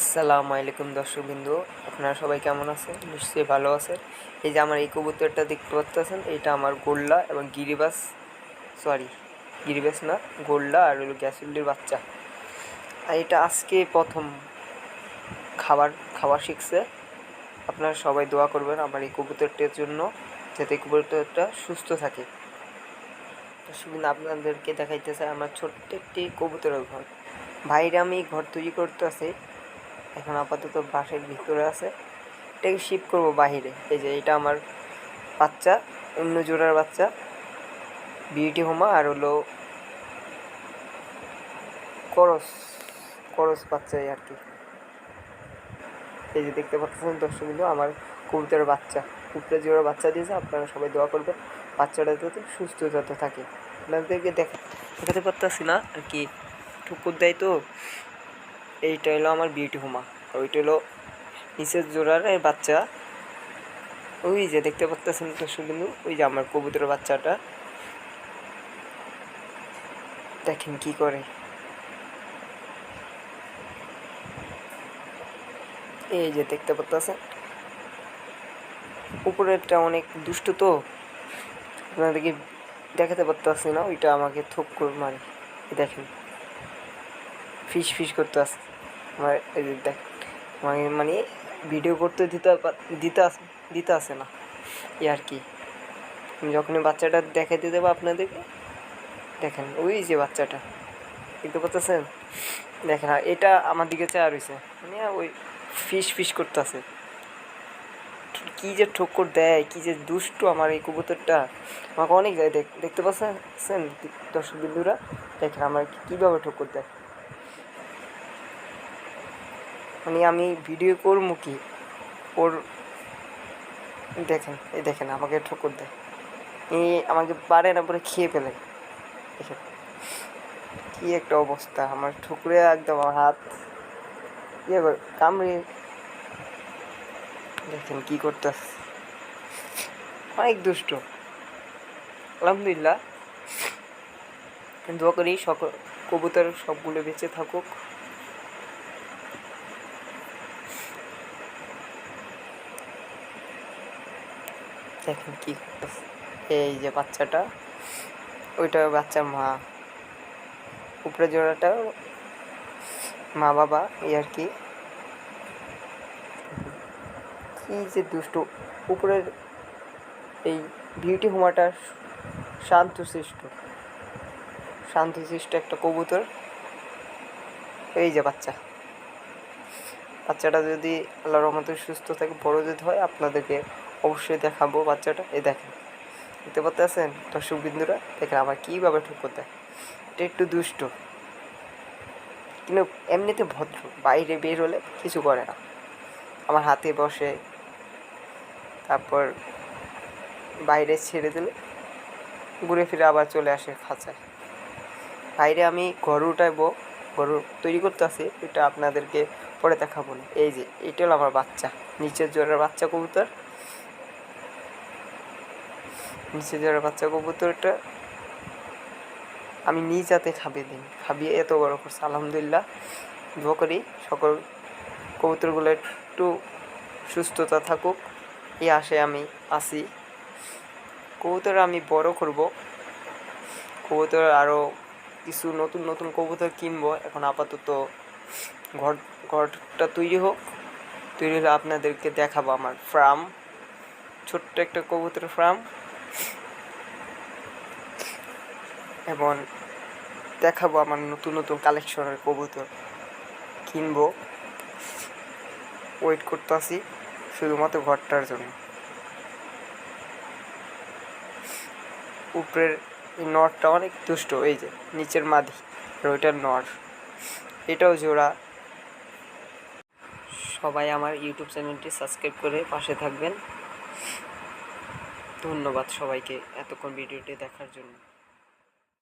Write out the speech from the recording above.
আসসালামু আলাইকুম দর্শকবিন্দু। আপনারা সবাই কেমন আছেন? নিশ্চয়ই ভালো আছেন। এই যে আমার এই কবুতরটা দেখতে পাচ্ছেন এটা আমার গোল্লা এবং গিরিবাস সরি গিরিবাস না, গোল্লা আর হলো গ্যাসুল্লির বাচ্চা। আর এটা আজকে প্রথম খাবার খাবার শিখছে। আপনারা সবাই দোয়া করবেন আমার এই কবুতরটার জন্য, যাতে কবুতরটা সুস্থ থাকে। দর্শকবিন্দু, আপনাদেরকে দেখাইতে চাই আমার ছোট্ট একটি কবুতরের ঘর। বাইরে আমি ঘর তৈরি করতে আছে এখন আপাতত বাসের ভিতরে আছে। এটাকে শিফট করব বাহিরে। এই যে এটা আমার বাচ্চা, অন্য জোড়ার বাচ্চা বিউটি হোমা আর হলো করস করস বাচ্চাই আর কি। এই যে দেখতে পাচ্ছেন দর্শক বিন্দু আমার কবুতরের বাচ্চা। কুকুরে জোড়ার বাচ্চা দিয়েছে, আপনারা সবাই দোয়া করবেন বাচ্চাটা যাতে সুস্থ যাতে থাকে। আপনাদেরকে দেখা দেখাতে পারতেছি না আর কি। ঠুকুর দেয় তো। এইটা হলো আমার বিউটি হোমা। ওইটা হলো নিচের জোড়ার বাচ্চা। ওই যে দেখতে পাচ্ছেন দর্শক বিন্দু ওই যে আমার কবুতরের বাচ্চাটা। দেখেন কি করে। এই যে দেখতে পাচ্ছেন। উপরেরটা অনেক দুষ্ট তো। আপনাদেরকে দেখাতে পারতেছি না, ওইটা আমাকে থোপ করে এই দেখেন। ফিস ফিস করতে আসে দেখ মানে মানে ভিডিও করতে দিতে দিতে আস, দিতে আসে না। এ আর কি। যখনই বাচ্চাটা দেখাইতে দেবো আপনাদেরকে, দেখেন, ওই যে বাচ্চাটা। দেখতে পাচ্ছেন? দেখেন, আর এটা আমার দিকে চায় রয়েছে মানে ওই ফিস ফিস করতেছে। কি যে ঠক্কর দেয়, কি যে দুষ্টু আমার এই কবুতরটা। আমাকে অনেক দেয় দেখ- দেখতে পাচ্ছেন? দর্শক বিন্দুরা, দেখেন আমার কীভাবে ঠক্কর দেয়। মানে আমি ভিডিও করব কি? ওর দেখেন, এই দেখেন, আমাকে ঠোকর দেয়। এই আমাকে পারে না, পরে খেয়ে ফেলে। দেখেন, কি একটা অবস্থা। আমার ঠুকরে একদম আমার হাত। ইয়ে কামড়ে। দেখেন কি করতেছে। অনেক দুষ্ট। আলহামদুলিল্লাহ। দোয়া করি সকল কবুতর সবগুলো বেঁচে থাকুক। দেখেন কি এই যে বাচ্চাটা ওইটা বাচ্চার মা। উপরে জোড়াটা মা বাবা, এই আর কি। যে দুষ্ট। উপরের এই বিউটি হোমাটা শান্তশিষ্ট শান্তশিষ্ট একটা কবুতর। এই যে বাচ্চা। বাচ্চাটা যদি আল্লাহর রহমতে সুস্থ থাকে, বড় যদি হয়, আপনাদেরকে অবশ্যই দেখাবো বাচ্চাটা। এই দেখেন, দেখতে পাচ্ছেন? দর্শক বিন্দুরা দেখেন আমার কীভাবে ঠুকর দেয় এটা একটু দুষ্ট। কিন্তু এমনিতে ভদ্র। বাইরে বের হলে কিছু করে না। আমার হাতে বসে। তারপর বাইরে ছেড়ে দিলে ঘুরে ফিরে আবার চলে আসে খাঁচায়। বাইরে আমি ঘর উঠাইবো ঘর তৈরি করতে আসি এটা আপনাদেরকে পরে দেখাবো না। এই যে, এটা হলো আমার বাচ্চা। নিচের জোরের বাচ্চা কবুতর। নিচে যারা বাচ্চা কবুতরটা আমি নিজ হাতে খাবিয়ে দিই খাবিয়ে এত বড় করছে। আলহামদুলিল্লাহ, দোয়া করি সকল কবুতরগুলো একটু সুস্থতা থাকুক। এই আশে আমি আসি কবুতর আমি বড় করব। কবুতর আরও কিছু নতুন নতুন কবুতর কিনবো। এখন আপাতত ঘর, ঘরটা তৈরি হোক। তৈরি হলে আপনাদেরকে দেখাবো আমার ফার্ম ছোট্ট একটা কবুতর ফার্ম এবং দেখাবো আমার নতুন নতুন কালেকশনের কবুতর। কিনবো। ওয়েট করতে আসি শুধুমাত্র ঘরটার জন্য। উপরের নটটা অনেক দুষ্ট, এই যে নিচের মাদি, আর ওইটার নট। এটাও জোড়া। সবাই আমার ইউটিউব চ্যানেলটি সাবস্ক্রাইব করে পাশে থাকবেন। ধন্যবাদ সবাইকে এতক্ষণ ভিডিওটি দেখার জন্য।